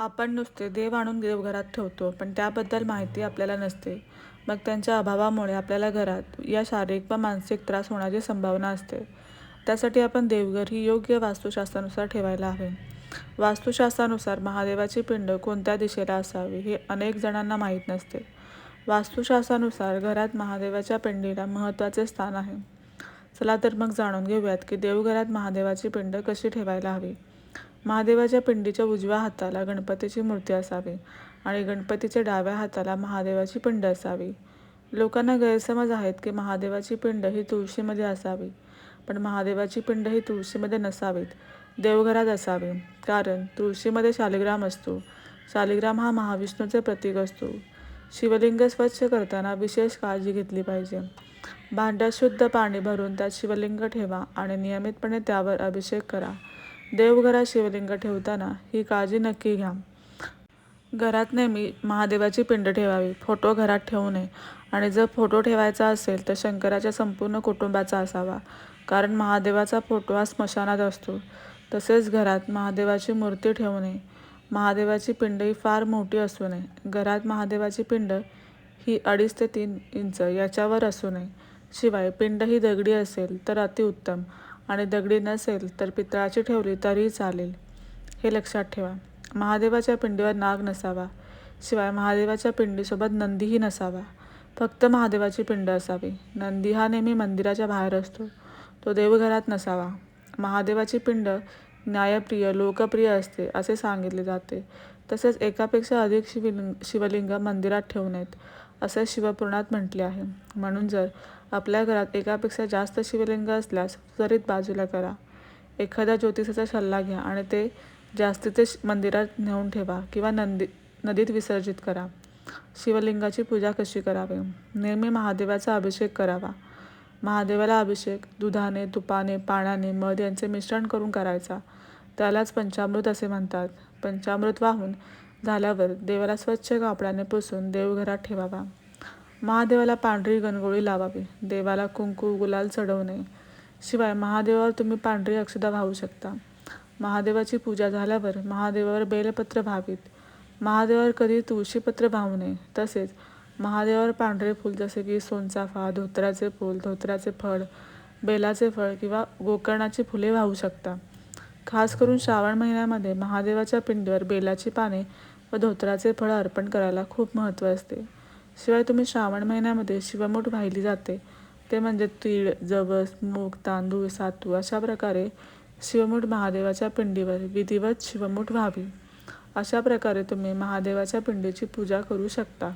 आपण नुसते देव आणून देवघरात ठेवतो पण त्याबद्दल माहिती आपल्याला नसते. मग त्यांच्या अभावामुळे आपल्याला घरात या शारीरिक व मानसिक त्रास होण्याची संभावना असते. त्यासाठी आपण देवघर ही योग्य वास्तुशास्त्रानुसार ठेवायला हवे. वास्तुशास्त्रानुसार महादेवाची पिंड कोणत्या दिशेला असावी हे अनेक जणांना माहीत नसते. वास्तुशास्त्रानुसार घरात महादेवाच्या पिंडीला महत्त्वाचे स्थान आहे. चला तर मग जाणून घेऊयात की देवघरात महादेवाची पिंड कशी ठेवायला हवी. महादेवाच्या पिंडीच्या उजव्या हाताला गणपतीची मूर्ती असावी आणि गणपतीच्या डाव्या हाताला महादेवाची पिंड असावी. लोकांना गैरसमज आहेत की महादेवाची पिंड ही तुळशीमध्ये असावी पण महादेवाची पिंड ही तुळशीमध्ये नसावीत देवघरात असावी. कारण तुळशीमध्ये शालिग्राम असतो. शालिग्राम हा महाविष्णूचे प्रतीक असतो. शिवलिंग स्वच्छ करताना विशेष काळजी घेतली पाहिजे. भांड्यात शुद्ध पाणी भरून त्यात शिवलिंग ठेवा आणि नियमितपणे त्यावर अभिषेक करा. देवघरात शिवलिंग ठेवताना ही काळजी नक्की घ्या. घरात नेहमी महादेवाची पिंड ठेवावी फोटो घरात ठेवू नये आणि जर फोटो ठेवायचा असेल तर शंकराच्या संपूर्ण कुटुंबाचा असावा. कारण महादेवाचा फोटो हा स्मशानात असतो. तसेच घरात महादेवाची मूर्ती ठेवू नये. महादेवाची पिंड ही फार मोठी असू नये. घरात महादेवाची पिंड ही अडीच ते तीन इंच याच्यावर असू नये. शिवाय पिंड ही दगडी असेल तर अतिउत्तम. आणि दगडी नसेल तर पितळाची ठेवली तरीही चालेल. हे लक्षात ठेवा. महादेवाच्या पिंडीवर नाग नसावा. शिवाय महादेवाच्या पिंडीसोबत नंदीही नसावा. फक्त महादेवाची पिंड असावी. नंदी हा नेहमी मंदिराच्या बाहेर असतो. तो देवघरात नसावा. महादेवाची पिंड न्यायप्रिय लोकप्रिय असते असे सांगितले जाते. तसेच एकापेक्षा अधिक शिवलिंग शिवलिंग मंदिरात ठेवू नयेत. असे शिवपुराणात म्हटले आहे. म्हणून जर आपल्या घरात एकापेक्षा जास्त शिवलिंग असल्यास त्वरित बाजूला करा. एखाद्या ज्योतिषाचा सल्ला घ्या आणि ते जास्तीचे मंदिरात नेऊन ठेवा किंवा नंदी नदीत विसर्जित करा. शिवलिंगाची पूजा कशी करावी? नेहमी महादेवाचा अभिषेक करावा. महादेवाला अभिषेक दुधाने तुपाने पाण्याने मध यांचे मिश्रण करून करायचा. त्यालाच पंचामृत असे म्हणतात. पंचामृत वाहून झाल्यावर देवाला स्वच्छ कापडाने पुसून देवघरात ठेवावा. महादेवाला पांढरी गणगोळी लावावी. देवाला कुंकू गुलाल चढवू नये शिवाय महादेवावर तुम्ही पांढरी अक्षदा वाहू शकता. महादेवाची पूजा झाल्यावर महादेवावर बेलपत्र व्हावीत. महादेवावर कधी तुळशीपत्र वाहू नये. तसेच महादेवावर पांढरे फूल जसे की सोनचाफा धोत्राचे फूल धोत्राचे फळ बेलाचे फळ किंवा गोकर्णाची फुले वाहू शकता. खास करून श्रावण महिन्यामध्ये महादेवाच्या पिंडीवर बेलाची पाने व धोत्राचे फळ अर्पण करायला खूप महत्त्व असते. शिवाय तुम्ही श्रावण महिन्यामध्ये शिवमूठ वाहिली जाते. ते म्हणजे तीळ जवस मूग तांदूळ सातू अशा प्रकारे शिवमूठ महादेवाच्या पिंडीवर विधिवत शिवमूठ व्हावी. अशा प्रकारे तुम्ही महादेवाच्या पिंडीची पूजा करू शकता.